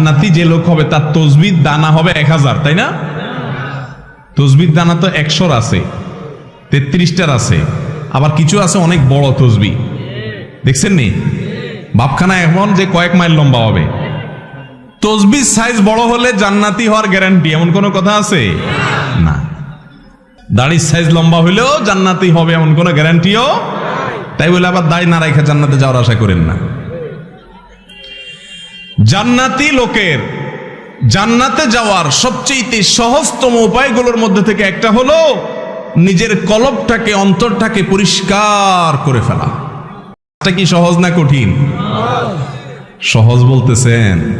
জান্নাতি যে লোক হবে, তার তসবির দানা হবে এক হাজার, তাই না? তসবির দানা তো একশোর আছে, তেত্রিশটার আছে, আবার কিছু আছে অনেক বড় তসবি দেখছেন নি? বাপখানা এমন যে কয়েক মাইল লম্বা হবে। তসবির সাইজ বড় হলে জান্নাতি হওয়ার গ্যারান্টি এমন কোনো কথা আছে? না। দাড়ির সাইজ লম্বা হইলেও জান্নাতি হবে, এমন কোনো গ্যারান্টিও তাই বলে আবার দাড়ি না রেখে জান্নাতে যাওয়ার আশা করেন না। জান্নাতি লোকের জান্নাতে যাওয়ার সবচেয়ে সহজতম উপায়গুলোর মধ্যে থেকে একটা হলো নিজের কলবটাকে, অন্তরটাকে পরিষ্কার করে ফেলা। এটা কি সহজ না কঠিন? সহজ বলতেছেন।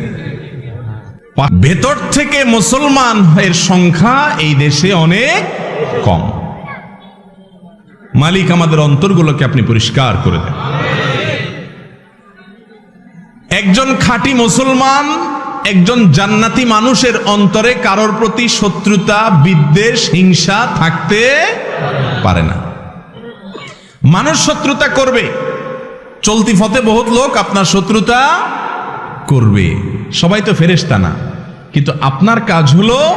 ভেতর থেকে মুসলমান এর সংখ্যা এই দেশে অনেক কম। মালিক আমাদের অন্তরগুলোকে আপনি পরিষ্কার করে দেন। একজন খাঁটি মুসলমান, একজন জান্নাতি মানুষের অন্তরে কারোর প্রতি শত্রুতা, বিদ্বেষ, হিংসা থাকতে পারে না। মানুষ শত্রুতা করবে। চলতি ফতে বহুত লোক আপনার শত্রুতা করবে। সবাই তো ফেরেশতা না। কিন্তু আপনার কাজ হলো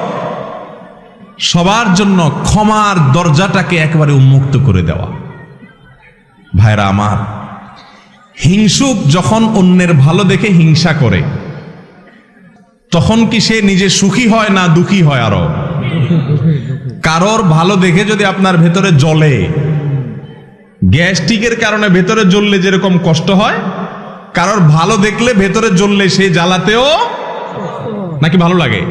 সবার জন্য ক্ষমার দরজাটাকে একেবারে উন্মুক্ত করে দেওয়া। ভাইরা আমার হিংসুক যখন অন্যের ভালো দেখে হিংসা করে, তখন কি সে নিজে সুখী হয় না দুঃখী হয় আরও? কারোর ভালো দেখে যদি আপনার ভেতরে জ্বলে, গ্যাস্ট্রিকের কারণে ভেতরে জ্বললে যেরকম কষ্ট হয়, কারোর ভালো দেখলে ভেতরে জ্বললে সেই জ্বালাতেও নাকি ভালো লাগে?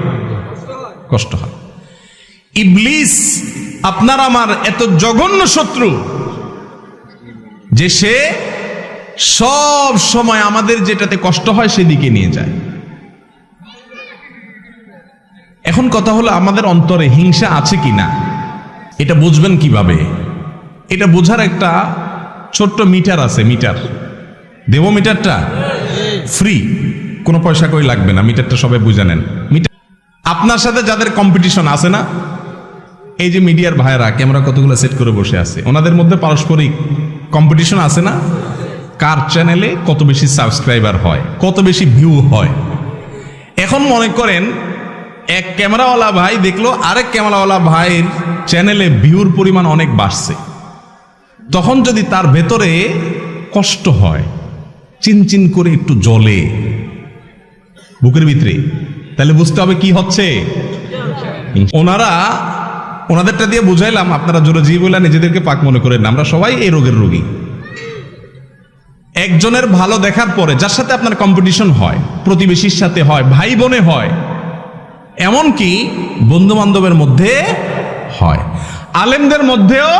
কষ্ট হয়। ইবলিস, আপনার আমার এত জঘন্য শত্রু যে সে সব সময় আমাদের যেটাতে কষ্ট হয় সেদিকে নিয়ে যায়। এখন কথা হলো আমাদের অন্তরে হিংসা আছে কি না এটা বুঝবেন কীভাবে? এটা বোঝার একটা ছোট্ট মিটার আছে, মিটার। দেব মিটারটা? ফ্রি কোনো পয়সা কই লাগবে না, মিটারটা সবাই বুঝে নেন। মিটার আপনার সাথে যাদের কম্পিটিশন আছে না, এই যে মিডিয়ার ভাইয়েরা, ক্যামেরা কতগুলো সেট করে বসে আছে, ওনাদের মধ্যে পারস্পরিক কম্পিটিশন আছে না? কার চ্যানেলে কত বেশি সাবস্ক্রাইবার হয়, কত বেশি ভিউ হয়? এখন মনে করেন, এক ক্যামেরাওয়ালা ভাই দেখল, আরেক ক্যামেরাওয়ালা ভাইয়ের চ্যানেলে ভিউর পরিমাণ অনেক বাড়ছে। তখন যদি তার ভেতরে কষ্ট হয় চিনচিন করে একটু জলে বুকের ভিতরে, তাহলে বুঝতে হবে কি হচ্ছে? ওনারা, ওনাদেরটা দিয়ে বুঝাইলাম, আপনারা জোরে জি বলে নিজেদেরকে পাক মনে করেন আমরা সবাই এই রোগের রোগী। একজনের ভালো দেখার পরে যার সাথে আপনার কম্পিটিশন হয়, প্রতিবেশীর সাথে হয় ভাই বোনে হয়, এমনকি বন্ধু বান্ধবের মধ্যে হয়। আলেমদের মধ্যেও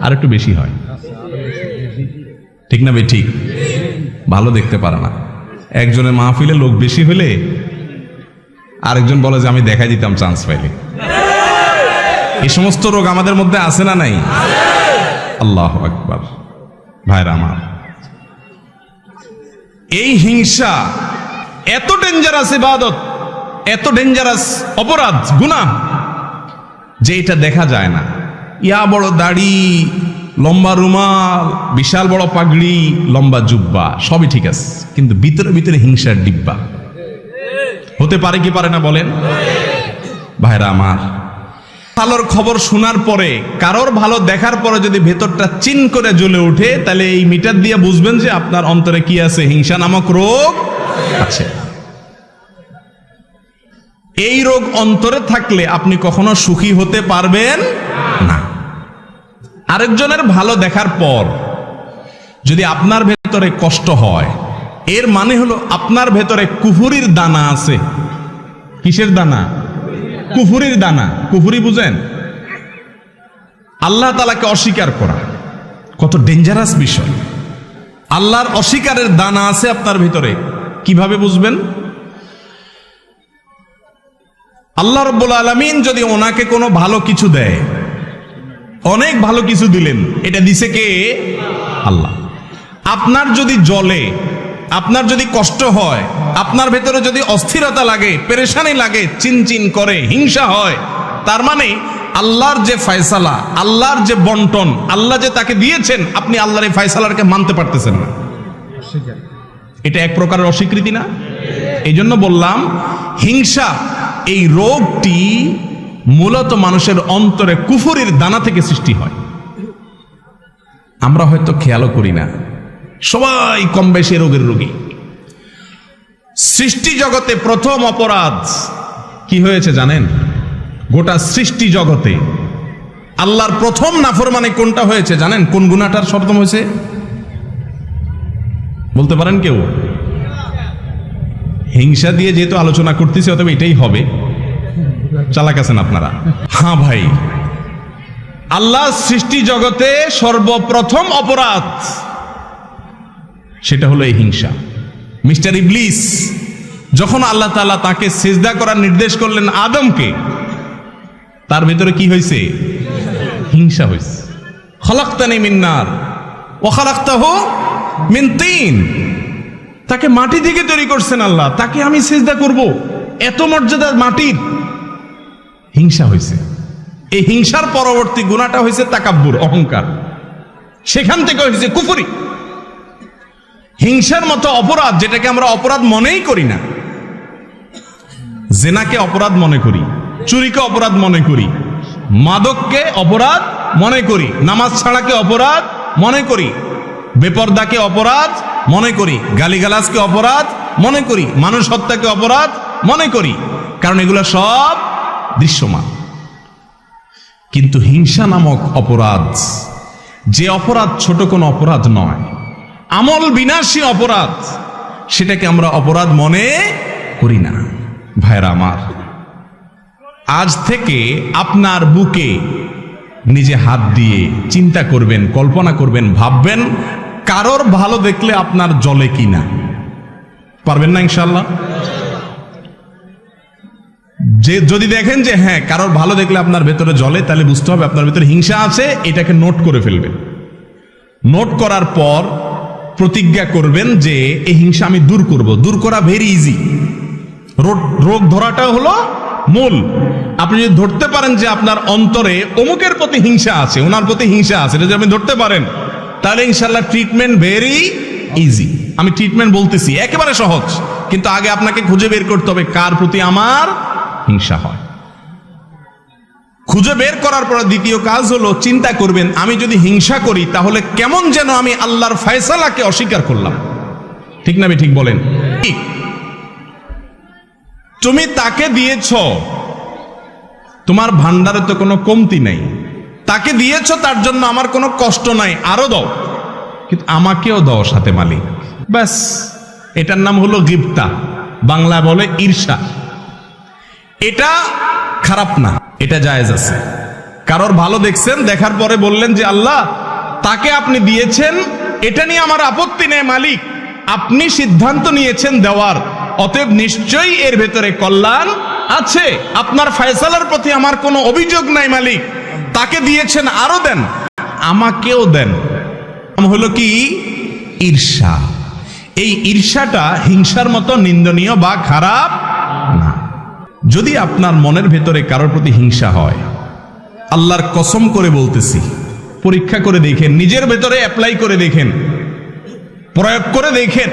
আর একটু বেশি হয়। ঠিক না বে, ঠিক? ভালো দেখতে পারে না। একজনের মাহফিলে লোক বেশি হলে আরেকজন বলে যে, আমি দেখা দিতাম চান্স পাইলে। এই সমস্ত রোগ আমাদের মধ্যে আছে না নাই? আল্লাহ আকবার। ভাইরা আমার। এই হিংসা, এত ডেঞ্জারাস ইবাদত, এত ডেঞ্জারাস অপরাধ, গুনাহ, যে এটা দেখা যায় না। ইয়া বড় দাড়ি, লম্বা রুমাল, বিশাল বড় পাগড়ি, লম্বা জুব্বা, সবই ঠিক আছে, কিন্তু ভিতরে ভিতরে হিংসার ডিব্বা। হতে পারে কি পারে না বলেন? ভাইরা আমার ভালোর খবর শোনার পরে, কারোর ভালো দেখার পরে যদি ভেতরটা চিন করে জ্বলে ওঠে, তাহলে এই মিটার দিয়ে বুঝবেন যে আপনার অন্তরে কি আছে, হিংসা নামক রোগ আছে। এই রোগ অন্তরে থাকলে আপনি কখনো সুখী হতে পারবেন না। আরেকজনের ভালো দেখার পর যদি আপনার ভেতরে কষ্ট হয়, এর মানে হলো আপনার ভেতরে কুফুরির দানা আছে। কিসের দানা? কুফুরির দানা। কুফুরি বুঝেন? আল্লাহ তালাকে অস্বীকার করা। কত ডেঞ্জারাস বিষয়। আল্লাহর অস্বীকারের দানা আছে আপনার ভিতরে। কীভাবে বুঝবেন? আল্লাহ রব্বুল আলমিন যদি ওনাকে কোনো ভালো কিছু দেয়, অনেক ভালো কিছু দিলেন, এটা দিছে কে? আল্লাহ। আপনার যদি জলে আপনার যদি কষ্ট হয়, আপনার ভেতরে যদি অস্থিরতা লাগে, পেরেশানি লাগে, চিনচিন করে, হিংসা হয়, তার মানে আল্লাহর যে ফয়সালা, আল্লাহর যে বন্টন, আল্লাহ যে তাকে দিয়েছেন, আপনি আল্লাহর এই ফয়সালারকে মানতে পারতেছেন না। এটা এক প্রকারের অস্বীকৃতি না? এই জন্য বললাম, হিংসা এই রোগটি মূলত মানুষের অন্তরে কুফুরির দানা থেকে সৃষ্টি হয়। আমরা হয়তো খেয়ালও করি না। সবাই কম বেশি রোগের রোগী। সৃষ্টি জগতে প্রথম অপরাধ কি হয়েছে জানেন? গোটা সৃষ্টি জগতে আল্লাহর প্রথম নাফরমানে কোনটা হয়েছে জানেন? কোন গুণাটার সর্তম হয়েছে? বলতে পারেন কেউ? হিংসা দিয়ে যেহেতু আলোচনা করতেছি, অতএব এটাই হবে। চালাক আছেন আপনারা। হ্যাঁ ভাই। আল্লাহ সৃষ্টি জগতে সর্বপ্রথম অপরাধ সেটা হলো এই হিংসা। মিস্টার ইবলিস, যখন আল্লাহ তালা তাকে সেজদা করার নির্দেশ করলেন আদমকে, তার ভেতরে কি হয়েছে? হিংসা হয়েছে। খলাক্তানি মিন্নার ও খালাক্তাহু মিন তিন। তাকে মাটি থেকে তৈরি করছেন আল্লাহ, তাকে আমি সেজদা করব। এত মর্যাদার মাটির। হিংসা হয়েছে। এই হিংসার পরবর্তী গুণাটা হয়েছে তাকাব্বুর, অহংকার। সেখান থেকে হয়েছে কুফুরি। হিংসার মতো অপরাধ, যেটাকে আমরা অপরাধ মনেই করি না। জেনাকে অপরাধ মনে করি, চুরিকে অপরাধ মনে করি, মাদককে অপরাধ মনে করি, নামাজ ছাড়াকে অপরাধ মনে করি, বেপর্দাকে অপরাধ মনে করি, গালিগালাজকে অপরাধ মনে করি, মানুষ হত্যাকে অপরাধ মনে করি, কারণ এগুলো সব দৃশ্যমান। কিন্তু হিংসা নামক অপরাধ, যে অপরাধ ছোট কোনো অপরাধ নয় আমল বিনাশী অপরাধ, সেটাকে আমরা অপরাধ মনে করি না। ভাইরা আমার, আজ থেকে আপনার বুকে নিজে হাত দিয়ে চিন্তা করবেন, কল্পনা করবেন, ভাববেন কারোর ভালো দেখলে আপনার জলে কিনা পারবেন না ইনশাল্লাহ যে যদি দেখেন যে হ্যাঁ কারোর ভালো দেখলে আপনার ভেতরে জলে তাহলে বুঝতে হবে আপনার ভেতরে হিংসা আছে, এটাকে নোট করে ফেলবেন। নোট করার পর প্রতিজ্ঞা করবেন যে এই হিংসা আমি দূর করব। দূর করা ভেরি ইজি রোগ ধরাটা হলো মূল। আপনি যদি ধরতে পারেন যে আপনার অন্তরে অমুকের প্রতি হিংসা আছে, ওনার প্রতি হিংসা আছে, এটা যদি আপনি ধরতে পারেন, তাহলে ইনশাল্লাহ ট্রিটমেন্ট ভেরি ইজি আমি ট্রিটমেন্ট বলতেছি, একেবারে সহজ। কিন্তু আগে আপনাকে খুঁজে বের করতে হবে কার প্রতি আমার হিংসা হয়। খুঁজে বের করার পর দ্বিতীয় কাজ হলো চিন্তা করবেন, আমি যদি হিংসা করি, তাহলে কেমন যেন আমি আল্লাহর ফয়সালাকে অস্বীকার করলাম। ঠিক না ঠিক বলেন? তুমি তাকে দিয়েছ, তোমার ভান্ডারে তো কোনো কমতি নাই। তাকে দিয়েছ, তার জন্য আমার কোনো কষ্ট নাই, আরও দাও। কিন্তু আমাকেও দাও সাথে মালিক। ব্যাস, এটার নাম হলো গিফতা বাংলা বলে ঈর্ষা। এটা খারাপ না, এটা জায়েজ আছে। কারোর ভালো দেখছেন, দেখার পরে বললেন যে, আল্লাহ, তাকে আপনি দিয়েছেন, এটা নিয়ে আমার আপত্তি নেই মালিক। আপনি সিদ্ধান্ত নিয়েছেন দেওয়ার, অতএব নিশ্চয়ই এর ভেতরে কল্যাণ আছে। আপনার ফয়সালার প্রতি আমার কোনো অভিযোগ নাই মালিক। তাকে দিয়েছেন, আরও দেন, আমাকেও দেন। হলো কি? ঈর্ষা। এই ঈর্ষাটা হিংসার মতো নিন্দনীয় বা খারাপ যদি আপনার মনের ভেতরে কারোর প্রতি হিংসা হয়, আল্লাহর কসম করে বলতেছি, পরীক্ষা করে দেখেন, নিজের ভেতরে অ্যাপ্লাই করে দেখেন, প্রয়োগ করে দেখেন।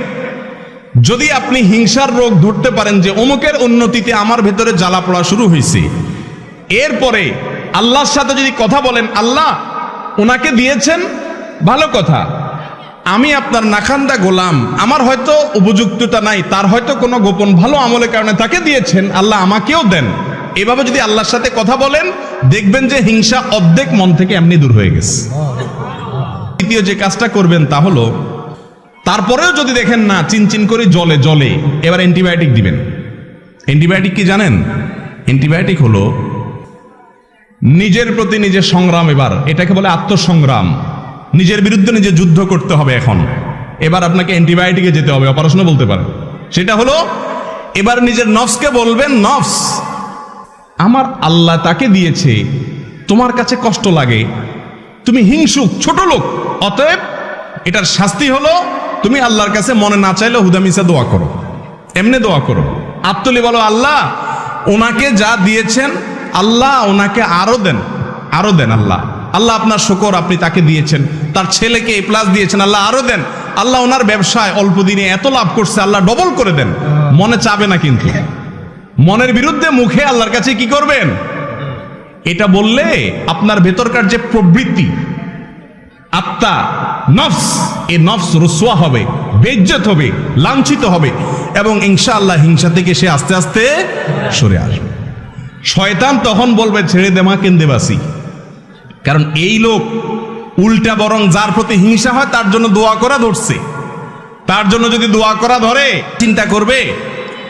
যদি আপনি হিংসার রোগ ধরতে পারেন যে অমুকের উন্নতিতে আমার ভেতরে জ্বালা পড়া শুরু হয়েছে এরপরে আল্লাহর সাথে যদি কথা বলেন, আল্লাহ ওনাকে দিয়েছেন, ভালো কথা। আমি আপনার নাখান্দা গোলাম। আমার হয়তো উপযুক্ততা নাই, তার হয়তো কোনো গোপন ভালো আমলের কারণে তাকে দিয়েছেন, আল্লাহ আমাকেও দেন। এভাবে যদি আল্লাহর সাথে কথা বলেন, দেখবেন যে হিংসা অর্ধেক মন থেকে এমনি দূর হয়ে গেছে। দ্বিতীয় যে কাজটা করবেন তা হলো, তারপরেও যদি দেখেন না, চিনচিন করে জলে জলে, এবার অ্যান্টিবায়োটিক দিবেন। অ্যান্টিবায়োটিক কি জানেন? অ্যান্টিবায়োটিক হলো নিজের প্রতি নিজের সংগ্রাম এবার, এটাকে বলে আত্মসংগ্রাম। নিজের বিরুদ্ধে নিজে যুদ্ধ করতে হবে এখন। এবার আপনাকে অ্যান্টিবায়োটিকে যেতে হবে, অপারেশনও বলতে পারেন। সেটা হলো, এবার নিজের নফসকে বলবেন, নফস, আমার আল্লাহ তাকে দিয়েছে, তোমার কাছে কষ্ট লাগে, তুমি হিংসুক, ছোট লোক, অতএব এটার শাস্তি হলো, তুমি আল্লাহর কাছে মনে না চাইলে হুদামিসা দোয়া করো। এমনি দোয়া করো। আত্মলি বলো, আল্লাহ, ওনাকে যা দিয়েছেন, আল্লাহ ওনাকে আরও দেন আরও দেন আল্লাহ। আল্লাহ আপনার শকর আপনি তাকে দিয়েছেন। তার ছেলেকে এ প্লাস দিয়েছেন, আল্লাহ আরও দেন। আল্লাহ ওনার ব্যবসায় অল্প দিনে এত লাভ করছে, আল্লাহ ডবল করে দেন। মনে চাবে না কিন্তু। মনের বিরুদ্ধে মুখে আল্লাহর কাছে কি করবেন? এটা বললে আপনার ভেতরকার যে প্রবৃত্তি, আত্মা, নফস, এ নফস রসুয়া হবে, বেজ্জত হবে, লাঞ্ছিত হবে এবং ইনশাআল্লাহ হিংসা থেকে সে আস্তে আস্তে সরে আসবে। শয়তান তখন বলবে, ছেড়ে দেমা কেন্দেবাসি কারণ এই লোক উল্টা বরং যার প্রতি হিংসা হয়, তার জন্য দোয়া করা ধরছে। তার জন্য যদি দোয়া করা ধরে, চিন্তা করবে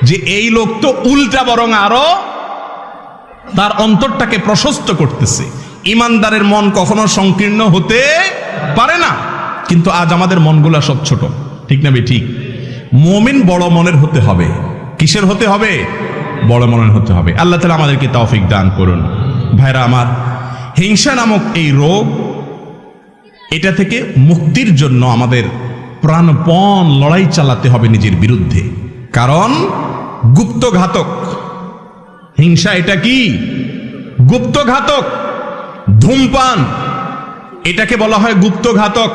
যে এই লোক তো উল্টা বরং আরও তার অন্তরটাকে প্রশস্ত করতেছে। ইমানদারের মন কখনো সংকীর্ণ হতে পারে না, কিন্তু আজ আমাদের মনগুলা সব ছোট। ঠিক না ঠিক? মমিন বড় মনের হতে হবে। কিসের হতে হবে? বড় মনের হতে হবে। আল্লাহ তালা আমাদেরকে তৌফিক দান করুন। ভাইরা আমার হিংসা নামক এই রোগ, এটা থেকে মুক্তির জন্য আমাদের প্রাণপণ লড়াই চালাতে হবে নিজের বিরুদ্ধে। কারণ গুপ্তঘাতক, হিংসা এটা কি? গুপ্তঘাতক, ধূমপান, এটাকে বলা হয় গুপ্তঘাতক,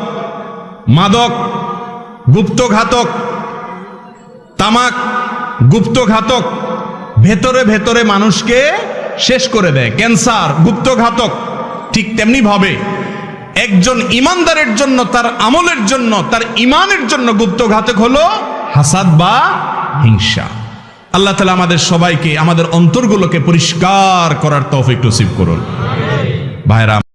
মাদক, গুপ্তঘাতক, তামাক, গুপ্তঘাতক, ভেতরে ভেতরে মানুষকে শেষ করে দেয়। ক্যান্সার, গুপ্তঘাতক। ঠিক তেমনি ভাবে একজন ইমানদারের জন্য, তার আমলের জন্য, তার ইমানের জন্য গুপ্ত ঘাতক হলো হাসাদ বা হিংসা। আল্লাহ তালা আমাদের সবাইকে, আমাদের অন্তরগুলোকে পরিষ্কার করার তৌফিক নসিব করুন। ভাইরা